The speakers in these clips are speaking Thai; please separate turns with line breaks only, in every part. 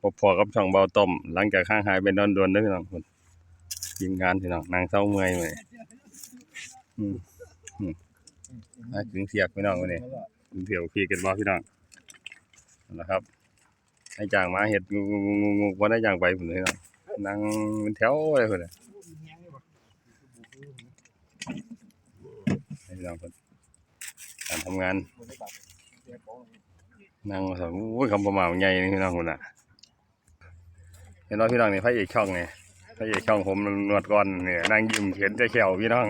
พบพอกับช่องเบาต้มหลังจากข้างหายเป็นดอนดวนด้อพี่น้องคนทีมงานพี่น้องนางเศร้าเมื่อยเลยอืมอืมอะถึงเสียกพี่น้องวันนี้ถึงเถียวพี่กันบ่พี่น้องนะครับให้จางมาเห็ดงูงูงูงูว่าได้จางไปผมเลยพี่น้องนั่งเป็นแถวเลยคนเลยให้พี่น้องคนการทำงานนั่งสองโอ้ยคำประมาณใหญ่นี่พี่น้องคนน่ะ เห็นว่าพี่น้องนี่พระเอกช่องนี่พระเอกช่องผมหนวดก้อนเนี่ยนั่งยิ้มเห็นใจแขวพี่น้อง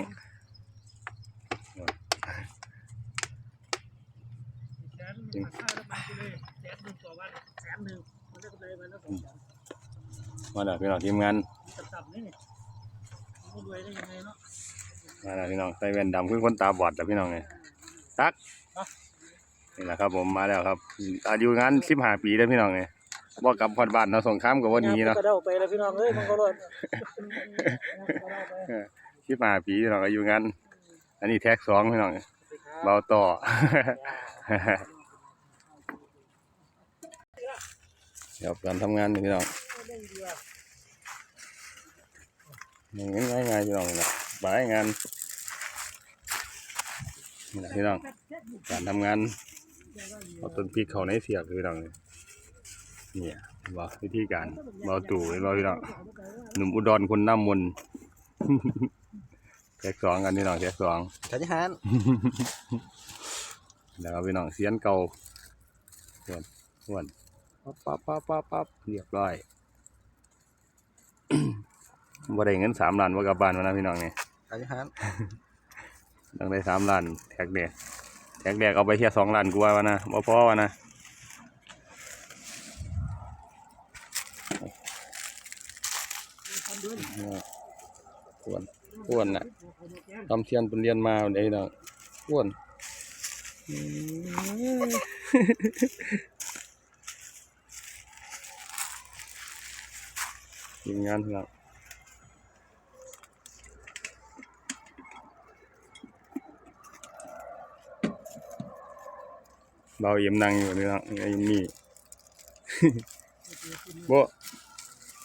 แสนหนึ่งค่าน้ำมันไปเลยแสนหนึ่งต่อวันแสนหนึ่งมันได้กำไรวันละสองแสน
มาแล้วพี่น้องทีมงาน
ต่ำๆนี่นี่มันรวยได้ยังไงเนาะ
มาแล้วพี่น้องใส่แว่นดำคือคนตาบอดแล้วพี่น้องไงตักนี่แหละครับผมมาแล้วครับอายุงานสิบห้าปีแล้วพี่น้องไง บอกกลับพอดบ้านเนาะสงครามกับวันนี้เนาะ
ก็เดาไปแล้วพี่น้องเอ้ยมันก็รอด
สิบห้าปีพี่น้องอายุงานอันนี้แท็กสองพี่น้องเบาต่อเดี๋ยวการทำงานนี่พี่น้องง่ายง่ายๆพี่น้องนะบายงานนี่แหละพี่น้องการทำงานเอาต้นพริกเขาในเสียบพี่น้องเลย เนี่ยว่าวิธีการเบาตู่เห็นบ่พี่น้องหนุ่มอุดรคนน้ำมนต์แท็กสองกันพี่น้องแท็กสอง
ขยันหัน
แล้วก็พี่น้องเสียนเก่าส่วนส่วนปั๊บปั๊บปั๊บปั๊บปั๊บเรียบร้อยบ่ได้เงินสามล้านว่ากลับบ้านมานะพี่น้องนี่
ขยันหัน
ต้องได้สามล้านแท็กเดียแท็กแดกเอาไปแค่สองล้านกูว่ามานะบ่พอวะนะ อ้วนอ้วนน่ะทำเทียนเป็นเรียนมาเดี๋ยวน้องอ้วนทีมงานครับเบาเยี่ยมนั่งอยู่นี่ครับไอ้นี่บ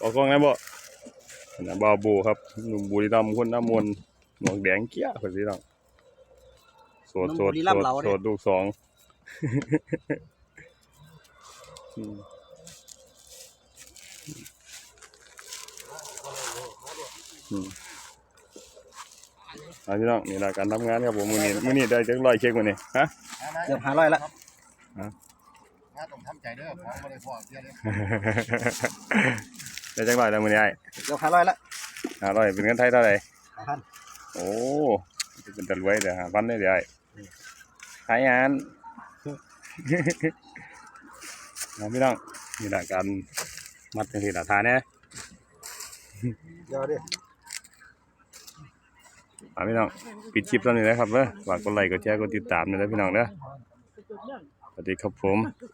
ออกกล้องนะโบ นะเบาบูครับหนุ่มบุรีรัมย์คนน้ำมนต์หมวกแดงเกี้ยคนนี้ต้องโสดโสดโสดโสดลูกสองอืมอืมเอาพี่น้องนี่แหละการทำงานครับผมมื้อนี้มื้อนี้ได้จักร้อยเช็คมื้อนี้ฮะ
เกือบหาร้อยละ
งานต้องทำใจเด้อของบ่ได้พอเสียเด้อ
ได้จักร้อยแล้วมื้อนี้ไอ้
เกือบหาร้อยละ
ห้าร้อยเป็นเงินไทยเท่าไหร่
หาพัน
โอ้เป็นตะรวยเด้อห้าพันได้เดี๋ยวไอ้ขายงานเอาพี่น้องนี่แหละการมัดจังซี่ล่ะทานแน่
เดี๋ยวดิ
เอาพี่น้องปิดคลิปตอนนี้นะครับเด้อฝากกดไลค์กดแชร์กดติดตามด้วยนะพี่น้องเด้อสวัสดีครับผม